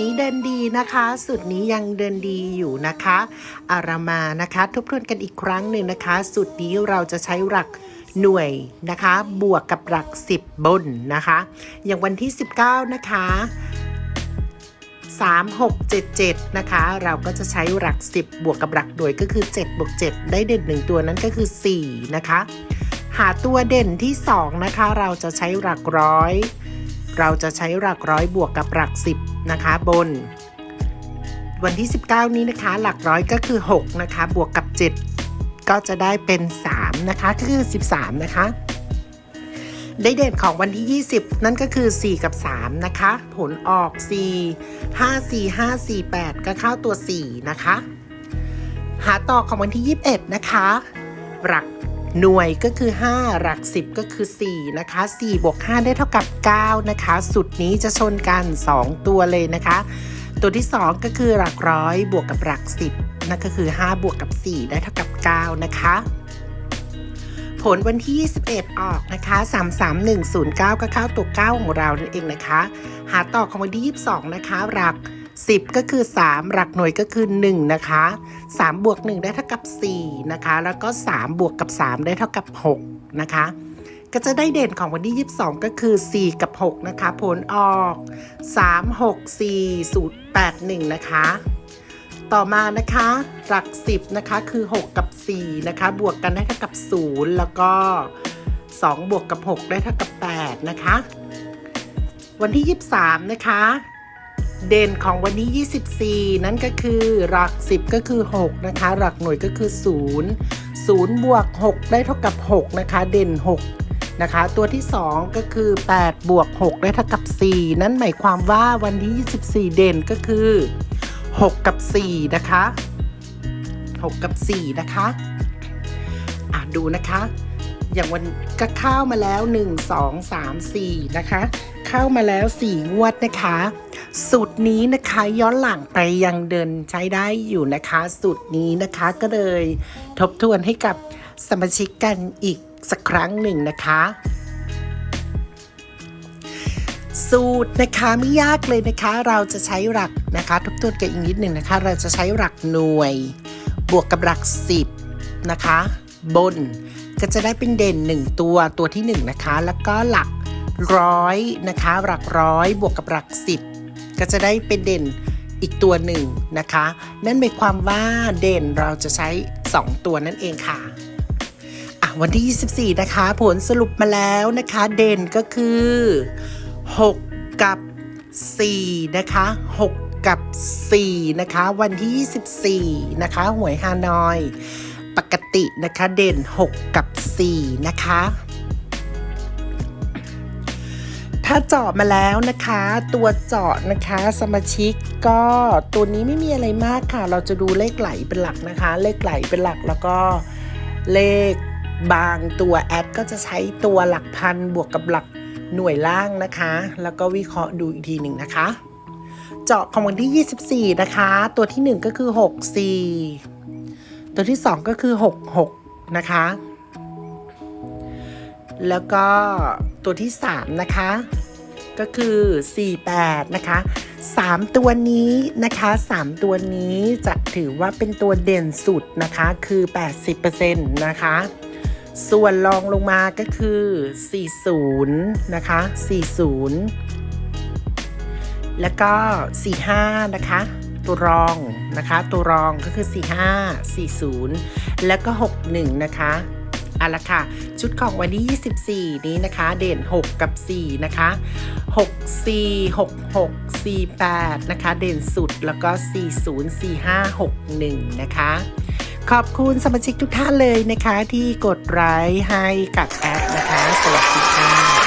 นี้เดินดีนะคะ สูตรนี้ยังเดินดีอยู่นะคะ อารามานะคะ ทบทวนกันอีกครั้งหนึ่งนะคะ สูตรนี้เราจะใช้หลักหน่วยนะคะ บวกกับหลัก 10 บนนะคะ อย่างวันที่ 19 นะคะ 3677 นะคะ เราก็จะใช้หลัก 10 บวกกับหลักหน่วยก็คือ 7 บวก 7 ได้เด่น 1 ตัวนั้นก็คือ 4 นะคะ หาตัวเด่นที่ 2 นะคะ เราจะใช้หลักร้อยเราจะใช้หลักร้อยบวกกับหลัก 10 นะคะบน วันที่ 19 นี้นะคะ หลักร้อยก็คือ 6 นะคะ บวกกับ 7 ก็จะได้เป็น 3 นะคะก็คือ 13 นะคะ ได้เด่นของวันที่ 20 นั่นก็คือ 4 กับ 3 นะคะ ผลออก 4 5 4 5 4 8 ก็เข้าตัว 4 นะคะ หาต่อของวันที่ 21 นะคะ หลัก หน่วยก็คือ 5 หลัก 10 ก็คือ 4 นะคะ 4 บวก 5 ได้เท่ากับ 9 นะคะ สุดนี้จะชนกัน 2 ตัวเลยนะคะ ตัวที่ 2 ก็คือหลักร้อยบวกกับหลัก 10 นั่นก็คือ 5 บวกกับ 4 ได้เท่ากับ 9 นะคะ ผลวันที่ 21 ออกนะคะ 33109 ก็เข้าตัว 9 ของเรานั่นเองนะคะ หาต่อของวันที่ 22 นะคะ หลัก 10 ก็คือ 3 หลักหน่วยก็คือ 1 นะคะ 3 บวก 1 ได้เท่ากับ 4 นะคะ แล้วก็ 3 บวกกับ 3 ได้เท่ากับ 6 นะคะ ก็จะได้เด่นของวันที่ 22 ก็คือ 4 กับ 6 นะคะ ผลออก 3 6 4 0 8 1 นะคะ ต่อมานะคะ หลัก 10 นะคะ คือ 6 กับ 4 นะคะ บวกกันได้เท่ากับ 0 แล้วก็ 2 บวกกับ 6 ได้เท่ากับ 8 นะคะ วันที่ 23 นะคะ เด่นของวันที่ 24 นั่นก็คือหลัก 10 ก็คือ 6 นะคะ หลักหน่วยก็คือ 0 0 บวก 6 ได้เท่ากับ 6 นะคะ เด่น 6 นะคะ ตัวที่ 2 ก็คือ 8 บวก 6 ได้เท่ากับ 4 นั่นหมายความว่าวันที่ 24 เด่นก็คือ 6 กับ 4 นะคะ 6 กับ 4 นะคะอะดูนะคะ อย่างวันก็เข้ามาแล้ว 1 2 3 4 นะคะ เข้ามาแล้ว 4 งวดนะคะ สูตรนี้นะคะย้อนหลังไปยังเดินใช้ได้อยู่นะคะ สูตรนี้นะคะก็เลยทบทวนให้กับสมาชิกกันอีกสักครั้งหนึ่งนะคะ สูตรนะคะไม่ยากเลยนะคะ เราจะใช้หลักนะคะทบทวนกันอีกนิดหนึ่งนะคะ เราจะใช้หลักหน่วย บวกกับหลักสิบนะคะ บนก็จะได้เป็นเด่น 1 ตัวตัวที่ 1 นะคะ แล้วก็หลักร้อยนะคะ หลักร้อยบวกกับหลักสิบ ก็จะได้เป็นเด่นอีกตัวหนึ่งนะคะ นั่นหมายความว่าเด่นเราจะใช้ 2 ตัวนั่นเองค่ะวันที่ 24 นะคะ ผลสรุปมาแล้วนะคะ เด่นก็คือ 6 กับ 4 นะคะ 6 กับ 4 นะคะ วันที่ 24 นะคะ หวยฮานอย ปกตินะคะ เด่น 6 กับ 4 นะคะ ถ้าเจาะมาแล้วนะคะ ตัวเจาะนะคะสมาชิกก็ตัวนี้ไม่มีอะไรมากค่ะ เราจะดูเลขไหลเป็นหลักนะคะ เลขไหลเป็นหลักแล้วก็เลขบางตัวแอดก็จะใช้ตัวหลักพันบวกกับหลักหน่วยล่างนะคะ แล้วก็วิเคราะห์ดูอีกทีหนึ่งนะคะ เจาะของวันที่ 24 นะคะ ตัวที่ 1 ก็คือ 64 ตัวที่ 2 ก็คือ 66 นะคะ แล้วก็ ตัวที่ 3 นะคะ ก็คือ 48 นะคะ 3 ตัวนี้นะคะ 3 ตัวนี้จะถือว่าเป็นตัวเด่นสุดนะคะ คือ 80%นะคะ ส่วนรองลงมาก็คือ 40 นะคะ 40 แล้วก็ 45 นะคะตัวรองนะคะ ตัวรองก็คือ 45 40 แล้วก็ 61 นะคะ เอาละค่ะ ชุดของวันที่ 24 นี้นะคะ เด่น 6 กับ 4 นะคะ 6 4 6 6 4 8 นะคะ เด่นสุดแล้วก็ 40 45 61 นะคะ ขอบคุณสมาชิกทุกท่านเลยนะคะ ที่กดไลค์ให้กับแอดนะคะ สวัสดีค่ะ